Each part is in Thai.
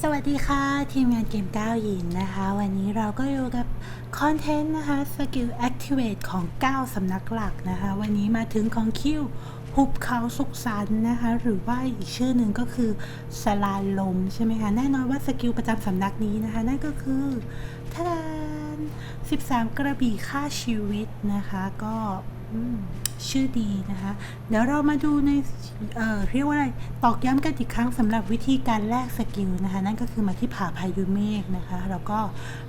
สวัสดีค่ะ ทีมงานเกมก้าวหญินนะคะ วันนี้เราก็อยู่กับคอนเทนต์นะคะสกิล Activate ของ 9 สำนักหลักนะคะ วันนี้มาถึงของคิวหุบเขาสุขสันนะคะ หรือว่าอีกชื่อหนึ่งก็คือสลาลมใช่ไหมคะ แน่นอนว่าสกิลประจำสำนักนี้นะคะ นั่นก็คือทะดาน13 กระบี่ฆ่าชีวิตนะคะ ก็ ชื่อดีนะคะ เดี๋ยวเรามาดูในเอ่อเรียกว่าอะไรตอกย้ำกันอีกครั้งสำหรับวิธีการแลกสกิลนะคะ นั่นก็คือมาที่ผาพายุเมฆนะคะ แล้วก็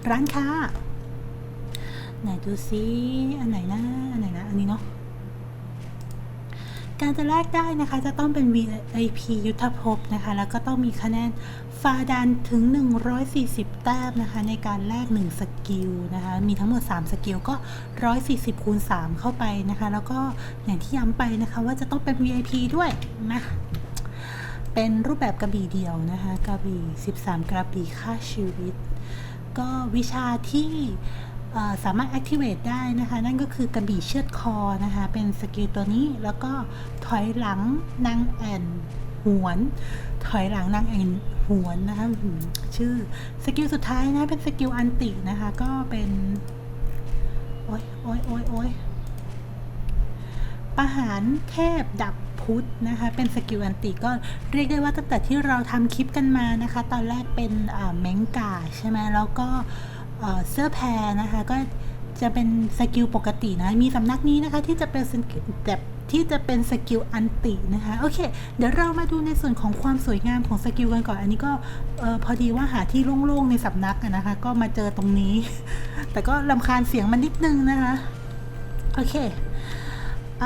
ร้านค้า ไหนดูซิอันไหนนะอันไหนนะ อันนี้เนาะ การจะแลกได้นะคะจะต้องเป็น VIP ยุทธภพนะคะ แล้วก็ต้องมีคะแนนฟาดันถึง 140 แต้มนะคะ ในการแลก1สกิลนะคะ มีทั้งหมด 3 สกิลก็ 140 คูณ 3 เข้าไปนะคะ แล้วก็อย่างที่ย้ำไปนะคะว่าจะต้องเป็น VIP ด้วยนะเป็นรูปแบบกระบี่เดียวนะคะ กระบี่ 13 กระบี่ฆ่าชีวิต ก็วิชาที่ สามารถ activate ได้นะคะ นั่นก็คือกระบี่เชือดคอนะคะ เป็นสกิลตัวนี้แล้วก็ถอยหลังนางแอนหวน ถอยหลังนางแอนหวนนะคะอื้อหือชื่อสกิลสุดท้ายนะเป็นสกิลอันตินะคะ ก็เป็น โอ้ยโอ้ยโอ้ยโอ้ยประหารเทพดับพุทธนะคะ เป็นสกิลอันติก็เรียกได้ว่าตั้งแต่ที่เราทำคลิปกันมานะคะ ตอนแรกเป็นเมงกาใช่ไหมแล้วก็ เสื้อแพรนะคะก็จะเป็นสกิลปกตินะมีสำนักนี้นะคะที่จะเป็นสกิลแบบที่จะเป็นสกิลอันตินะคะโอเค เดี๋ยวเรามาดูในส่วนของความสวยงามของสกิลกันก่อน อันนี้ก็พอดีว่าหาที่โล่งๆในสำนักนะคะ ก็มาเจอตรงนี้ แต่ก็ลำคาญเสียงมันนิดนึงนะคะโอเคอ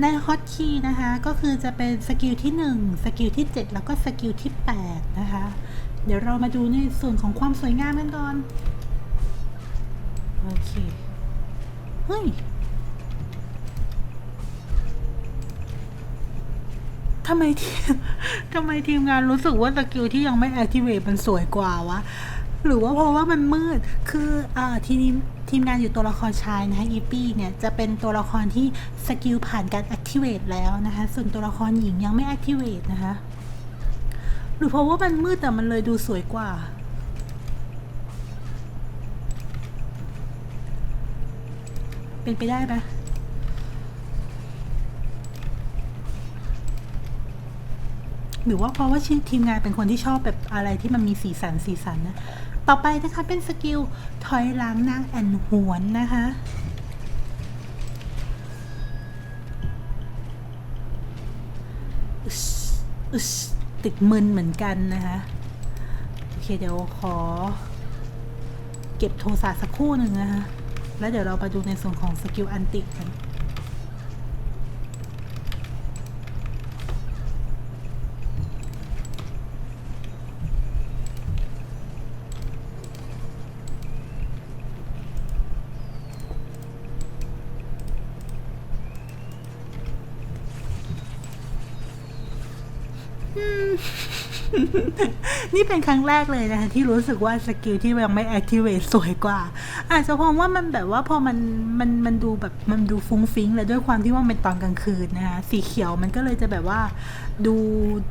ในฮอตคีย์นะคะก็คือจะเป็นสกิลที่ 1 สกิลที่ 7 แล้วก็สกิลที่ 8 นะคะ เดี๋ยวเรามาดูในส่วนของความสวยงามกันก่อน โอเค เฮ้ยทำไมทีมทำไมทีมงานรู้สึกว่าสกิลที่ยังไม่ activate มันสวยกว่าวะ หรือว่าเพราะว่ามันมืด คืออ่าทีมทีมงานอยู่ตัวละครชายนะคะอีปี้เนี่ยจะเป็นตัวละครที่สกิลผ่านการ activate แล้วนะคะ ส่วนตัวละครหญิงยังไม่ activate นะคะ หรือเพราะว่ามันมืดแต่มันเลยดูสวยกว่า เป็นไปได้ปะหรือว่าเพราะว่าชื่อทีมงานเป็นคนที่ชอบแบบอะไรที่มันมีสีสันสีสันนะ ต่อไปนะคะเป็นสกิลถอยหลังนางแอนหวนนะคะ อึสอึส ติดมึนเหมือนกันนะคะโอเคเดี๋ยวขอ เก็บโทรศัพท์สักครู่หนึ่งนะคะแล้วเดี๋ยวเราไปดูในส่วนของสกิลอันติกัน นี่เป็นครั้งแรกเลยนะคะที่รู้สึกว่าสกิลที่ยังไม่ activate สวยกว่า อาจจะเพราะว่ามันแบบว่าพอมันมันมันดูแบบมันดูฟุ้งฟิ้งและด้วยความที่ว่ามันเป็นตอนกลางคืนนะคะสีเขียวมันก็เลยจะแบบว่าดู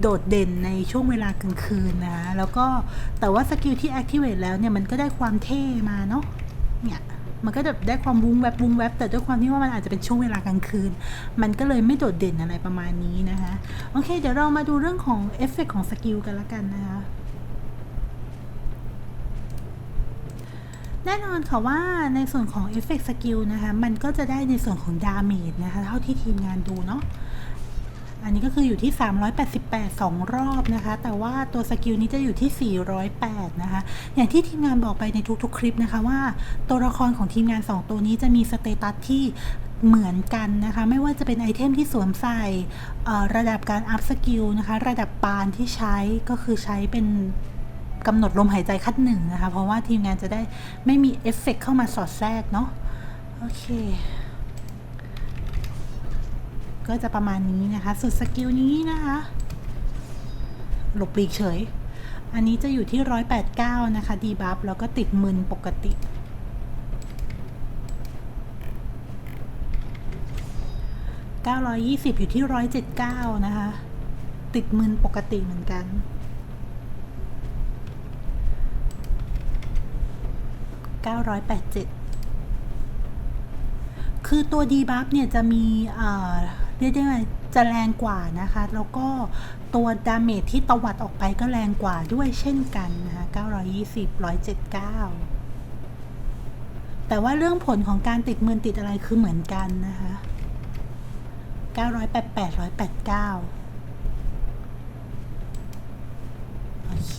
โดดเด่นในช่วงเวลากลางคืนนะคะแล้วก็แต่ว่าสกิลที่ activate แล้วเนี่ยมันก็ได้ความเท่มาเนาะเนี่ย มันก็จะได้ความวุ้งแวบวุ้งแวบแต่ด้วยความที่ว่ามันอาจจะเป็นช่วงเวลากลางคืน มันก็เลยไม่โดดเด่นอะไรประมาณนี้นะคะ โอเค เดี๋ยวเรามาดูเรื่องของเอฟเฟกของสกิลกันละกันนะคะแน่นอนค่ะว่าในส่วนของเอฟเฟกสกิลนะคะ มันก็จะได้ในส่วนของดาเมจนะคะ เท่าที่ทีมงานดูเนาะ อันนี้ก็คืออยู่ที่ 388 2 รอบนะคะ แต่ว่าตัวสกิลนี้จะอยู่ที่ 408 นะคะ อย่างที่ทีมงานบอกไปในทุกๆ คลิปนะคะว่า ตัวละครของทีมงาน 2 ตัวนี้จะมีสเตตัสที่เหมือนกันนะคะ ไม่ว่าจะเป็นไอเทมที่สวมใส่ระดับการอัพสกิลนะคะ ระดับปานที่ใช้ก็คือใช้เป็นกำหนดลมหายใจขั้นหนึ่งนะคะ เพราะว่าทีมงานจะได้ไม่มีเอฟเฟกเข้ามาสอดแทรกเนาะโอเค ก็จะประมาณนี้นะคะ สุดสกิลนี้นะคะ หลบปลีกเฉย อันนี้จะอยู่ที่ 189 นะคะ ดีบัฟแล้วก็ติดมึนปกติเก้าร้อยี่สิบอยู่ที่ร้อยเจ็ดเก้านะคะ ติดมึนปกติเหมือนกันเก้าร้อยแปดเจ็ดคือตัวดีบัฟเนี่ยจะมี เอ่อเรียกได้ไงจะแรงกว่านะคะ แล้วก็ตัวดาเมจที่ตวัดออกไปก็แรงกว่าด้วยเช่นกันนะคะ920 179 แต่ว่าเรื่องผลของการติดมือติดอะไรคือเหมือนกันนะคะ 988 189 โอเค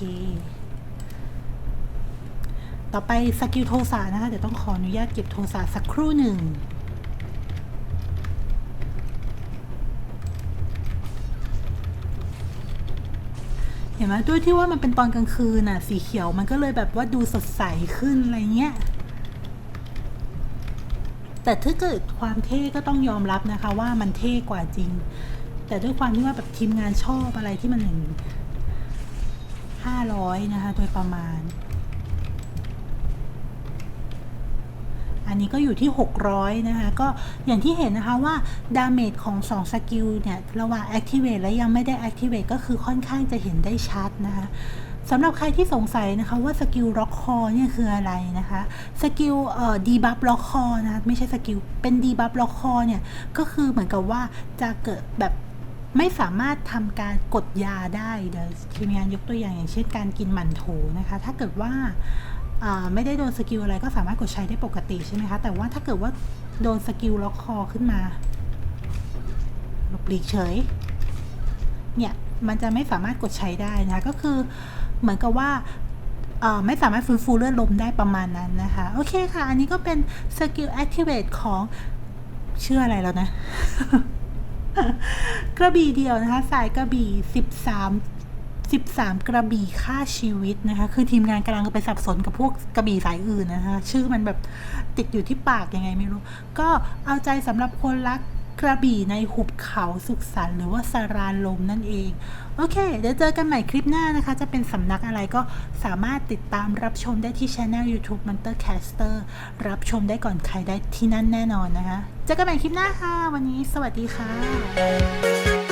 ต่อไปสกิลโทสะนะคะ เดี๋ยวต้องขออนุญาตเก็บโทสะสักครู่หนึ่ง เห็นไหมด้วยที่ว่ามันเป็นตอนกลางคืนน่ะ สีเขียวมันก็เลยแบบว่าดูสดใสขึ้นอะไรเงี้ย แต่ถ้าเกิดความเท่ก็ต้องยอมรับนะคะ ว่ามันเท่กว่าจริง แต่ด้วยความที่ว่าแบบทีมงานชอบอะไรที่มันหนึ่งห้าร้อยนะคะ โดยประมาณ อันนี้ก็อยู่ที่ 600 นะคะ ก็อย่างที่เห็นนะคะว่าดาเมจของ 2 สกิลเนี่ย ระหว่าง Activate และยังไม่ได้ Activate ก็คือค่อนข้างจะเห็นได้ชัดนะคะสำหรับใครที่สงสัยนะคะว่าสกิลล็อกคอเนี่ยคืออะไรนะคะสกิลเอ่อดีบัฟล็อกคอนะไม่ใช่สกิลเป็นดีบัฟล็อกคอเนี่ยก็คือเหมือนกับว่าจะเกิดแบบไม่สามารถทำการกดยาได้เดี๋ยวทีมงานยกตัวอย่างอย่างเช่นการกินหมั่นโถนะคะ ถ้าเกิดว่า ไม่ได้โดนสกิลอะไรก็สามารถกดใช้ได้ปกติใช่ไหมคะ แต่ว่าถ้าเกิดว่าโดนสกิลล็อกคอขึ้นมาหลบหลีกเฉย เนี่ย มันจะไม่สามารถกดใช้ได้นะคะ ก็คือเหมือนกับว่าไม่สามารถฟื้นฟูเลือดลมได้ประมาณนั้นนะคะ โอเคค่ะ อันนี้ก็เป็นสกิล activate ของชื่ออะไรแล้วนะ กระบี่เดียวนะคะ สายกระบี่13 13 กระบี่ฆ่าชีวิตนะคะ คือทีมงานกำลังไปสับสนกับพวกกระบี่สายอื่นนะคะ ชื่อมันแบบติดอยู่ที่ปากยังไงไม่รู้ ก็เอาใจสำหรับคนรักกระบี่ในหุบเขาสุขสันต์หรือว่าสารานลมนั่นเอง โอเค เดี๋ยวเจอกันใหม่คลิปหน้านะคะ จะเป็นสำนักอะไรก็สามารถติดตามรับชมได้ที่ช anel YouTube Monster Caster รับชมได้ก่อนใครได้ที่นั่นแน่นอนนะคะ เจอกันใหม่คลิปหน้าค่ะ วันนี้สวัสดีค่ะ